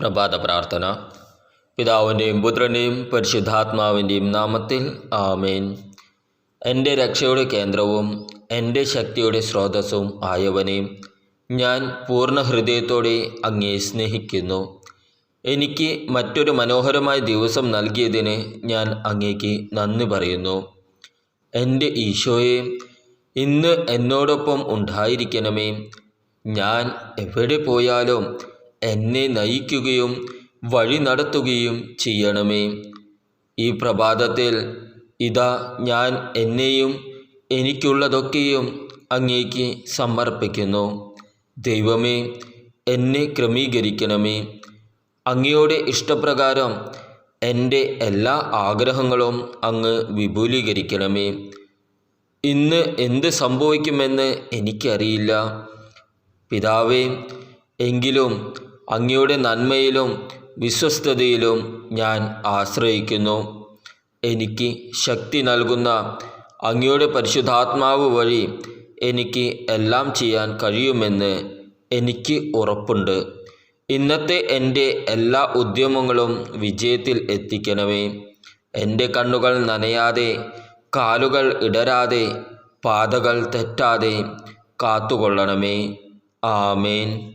പ്രഭാത പ്രാർത്ഥന പിതാവിന്റെയും പുത്രന്റെയും പരിശുദ്ധാത്മാവിന്റെയും നാമത്തിൽ ആമേൻ. എന്റെ രക്ഷയുടെ കേന്ദ്രവും എന്റെ ശക്തിയുടെ സ്രോതസ്സും ആയവനെ ഞാൻ പൂർണ ഹൃദയത്തോടെ അങ്ങേ സ്നേഹിക്കുന്നു. എനിക്ക് മറ്റൊരു മനോഹരമായ ദിവസം നൽകിയതിന് ഞാൻ അങ്ങേക്ക് നന്ദി പറയുന്നു. എന്റെ ഈശോയെ ഇന്ന് എന്നോടൊപ്പം ഉണ്ടായിരിക്കണമേ. ഞാൻ എവിടെ പോയാലും എന്നെ നയിക്കുകയും വഴി നടത്തുകയും ചെയ്യണമേ. ഈ പ്രഭാതത്തിൽ ഇതാ ഞാൻ എന്നെയും എനിക്കുള്ളതൊക്കെയും അങ്ങേക്ക് സമർപ്പിക്കുന്നു. ദൈവമേ എന്നെ ക്രമീകരിക്കണമേ. അങ്ങയുടെ ഇഷ്ടപ്രകാരം എന്റെ എല്ലാ ആഗ്രഹങ്ങളും അങ്ങ് വിപുലീകരിക്കണമേ. ഇന്ന് എന്ത് സംഭവിക്കുമെന്ന് എനിക്കറിയില്ല. പിതാവേ എങ്കിലും അങ്ങയുടെ നന്മയിലും വിശ്വസ്തതയിലും ഞാൻ ആശ്രയിക്കുന്നു. എനിക്ക് ശക്തി നൽകുന്ന അങ്ങയുടെ പരിശുദ്ധാത്മാവ് വഴി എനിക്ക് എല്ലാം ചെയ്യാൻ കഴിയുമെന്ന് എനിക്ക് ഉറപ്പുണ്ട്. ഇന്നത്തെ എന്റെ എല്ലാ ഉദ്യമങ്ങളും വിജയത്തിൽ എത്തിക്കണമേ. എന്റെ കണ്ണുകൾ നനയാതെ കാലുകൾ ഇടരാതെ പാതകൾ തെറ്റാതെ കാത്തുകൊള്ളണമേ. ആമേൻ.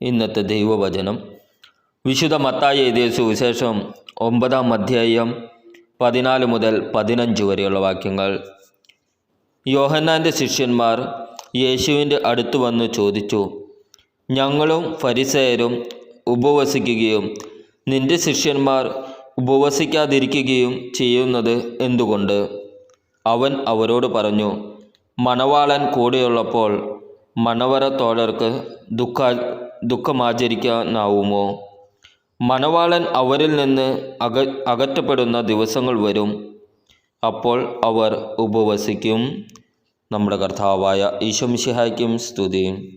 ഇന്നത്തെ ദൈവവചനം. വിശുദ്ധ മത്തായ എഴുതിയ സുവിശേഷം ഒമ്പതാം അധ്യായം പതിനാല് മുതൽ പതിനഞ്ച് വരെയുള്ള വാക്യങ്ങൾ. യോഹന്നാന്റെ ശിഷ്യന്മാർ യേശുവിന്റെ അടുത്ത് വന്ന് ചോദിച്ചു ഞങ്ങളും ഫരിസയരും ഉപവസിക്കുകയും നിന്റെ ശിഷ്യന്മാർ ഉപവസിക്കാതിരിക്കുകയും ചെയ്യുന്നത് എന്തുകൊണ്ട്? അവൻ അവരോട് പറഞ്ഞു മണവാളൻ കൂടെയുള്ളപ്പോൾ മണവറത്തോഴർക്ക് ദുഃഖ ദുഃഖമാചരിക്കാനാവുമോ? മണവാളൻ അവരിൽ നിന്ന് അക അകറ്റപ്പെടുന്ന ദിവസങ്ങൾ വരും. അപ്പോൾ അവർ ഉപവസിക്കും. നമ്മുടെ കർത്താവായ ഈശോമിശിഹായ്ക്കും സ്തുതി.